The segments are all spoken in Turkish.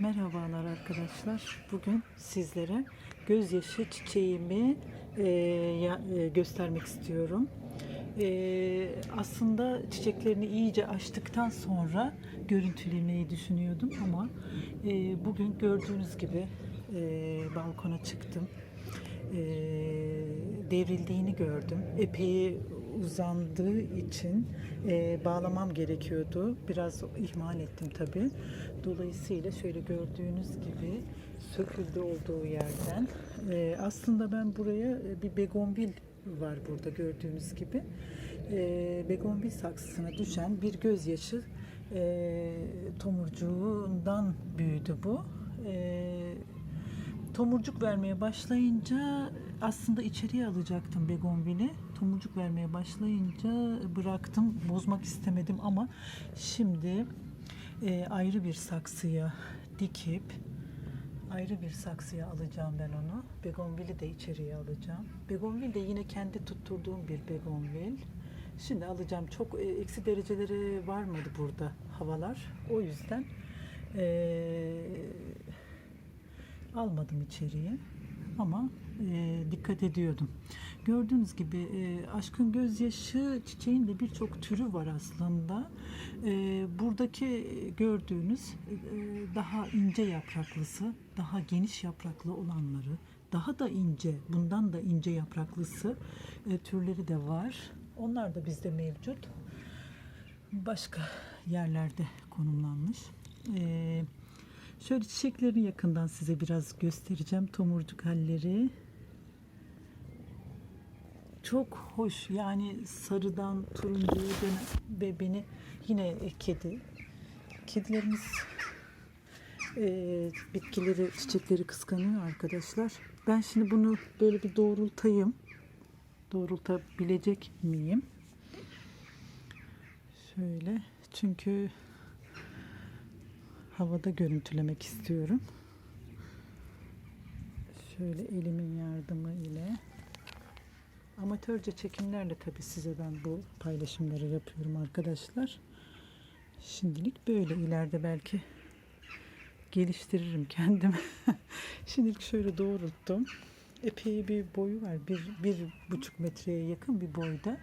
Merhabalar arkadaşlar. Bugün sizlere gözyaşı çiçeğimi e, e, göstermek istiyorum. E, aslında çiçeklerini iyice açtıktan sonra görüntülemeyi düşünüyordum ama bugün gördüğünüz gibi balkona çıktım. Devrildiğini gördüm. Epey uzandığı için e, bağlamam gerekiyordu. Biraz ihmal ettim tabii. Dolayısıyla şöyle gördüğünüz gibi söküldü olduğu yerden. E, aslında ben buraya e, bir begonvil var burada gördüğünüz gibi. E, begonvil saksısına düşen bir gözyaşı e, tomurcuğundan büyüdü bu. E, tomurcuk vermeye başlayınca aslında içeriye alacaktım begonvili. Tomurcuk vermeye başlayınca bıraktım. Bozmak istemedim ama şimdi e, ayrı bir saksıya dikip ayrı bir saksıya alacağım ben onu. Begonvili de içeriye alacağım. Begonvil de yine kendi tutturduğum bir begonvil. Şimdi alacağım. Çok e, eksi dereceleri varmadı burada havalar. O yüzden e, almadım içeriye ama e, dikkat ediyordum. Gördüğünüz gibi e, aşkın gözyaşı çiçeğin de birçok türü var aslında. E, buradaki gördüğünüz e, daha ince yapraklısı, daha geniş yapraklı olanları, daha da ince, bundan da ince yapraklısı e, türleri de var. Onlar da bizde mevcut. Başka yerlerde konumlanmış. E, Şöyle çiçekleri yakından size biraz göstereceğim. Tomurcuk halleri. Çok hoş. Yani sarıdan turuncuya dönen ve beni yine kedi. Kedilerimiz e, bitkileri, çiçekleri kıskanıyor arkadaşlar. Ben şimdi bunu böyle bir doğrultayım. Doğrultabilecek miyim? Şöyle. Çünkü havada görüntülemek istiyorum. Şöyle elimin yardımı ile amatörce çekimlerle tabii size ben bu paylaşımları yapıyorum arkadaşlar. Şimdilik böyle ileride belki geliştiririm kendimi. Şimdilik şöyle doğrulttum. Epey bir boyu var. Bir, bir buçuk metreye yakın bir boyda.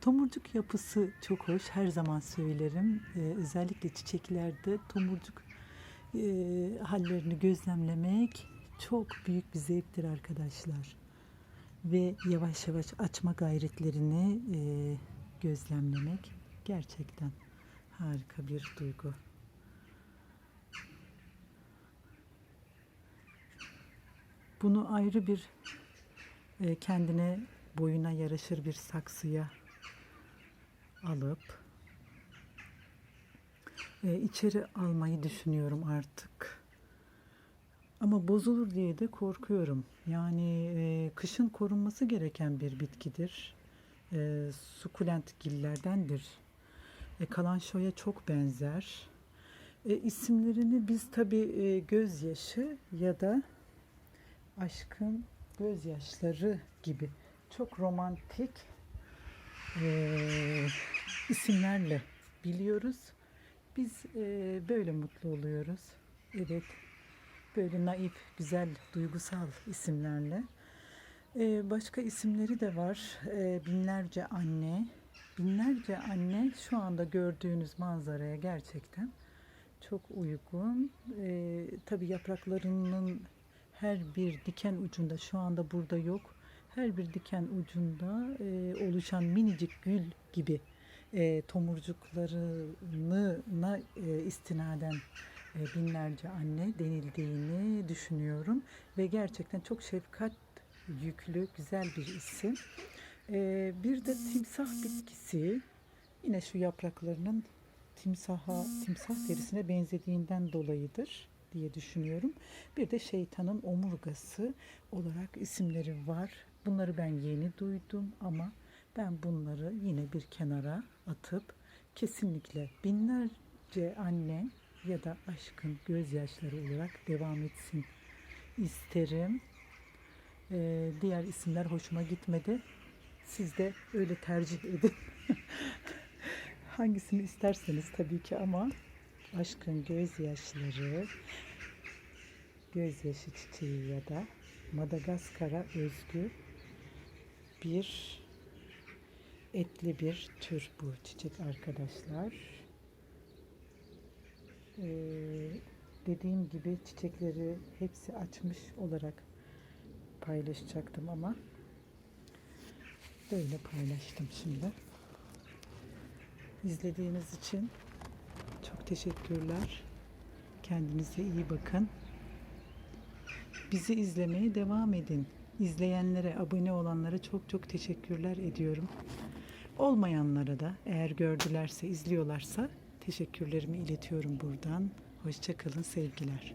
Tomurcuk yapısı çok hoş. Her zaman söylerim. Ee, özellikle çiçeklerde tomurcuk e, hallerini gözlemlemek çok büyük bir zevktir arkadaşlar. Ve yavaş yavaş açma gayretlerini e, gözlemlemek gerçekten harika bir duygu. Bunu ayrı bir e, kendine boyuna yaraşır bir saksıya alıp e, içeri almayı düşünüyorum artık. Ama bozulur diye de korkuyorum. Yani e, kışın korunması gereken bir bitkidir. E, sukulent gillerdendir. E, kalançoya çok benzer. E, isimlerini biz tabi e, gözyaşı ya da aşkın gözyaşları gibi çok romantik e, isimlerle biliyoruz. Biz e, böyle mutlu oluyoruz. Evet, böyle naif, güzel, duygusal isimlerle. E, başka isimleri de var. E, binlerce anne. Binlerce anne şu anda gördüğünüz manzaraya gerçekten çok uygun. E, tabii yapraklarının her bir diken ucunda şu anda burada yok. Her bir diken ucunda e, oluşan minicik gül gibi e, tomurcuklarına e, istinaden e, binlerce anne denildiğini düşünüyorum ve gerçekten çok şefkat yüklü güzel bir isim. E, bir de timsah bitkisi yine şu yapraklarının timsaha, timsah derisine benzediğinden dolayıdır diye düşünüyorum. Bir de şeytanın omurgası olarak isimleri var. Bunları ben yeni duydum ama ben bunları yine bir kenara atıp kesinlikle binlerce anne ya da aşkın gözyaşları olarak devam etsin isterim. Ee, diğer isimler hoşuma gitmedi. Siz de öyle tercih edin. Hangisini isterseniz tabii ki ama aşkın gözyaşları gözyaşı çiçeği ya da Madagaskar'a özgü bir etli bir tür bu çiçek arkadaşlar. Ee, dediğim gibi çiçekleri hepsi açmış olarak paylaşacaktım ama böyle paylaştım şimdi. İzlediğiniz için çok teşekkürler. Kendinize iyi bakın. Bizi izlemeye devam edin. İzleyenlere, abone olanlara çok çok teşekkürler ediyorum. Olmayanlara da eğer gördülerse, izliyorlarsa teşekkürlerimi iletiyorum buradan. Hoşçakalın sevgiler.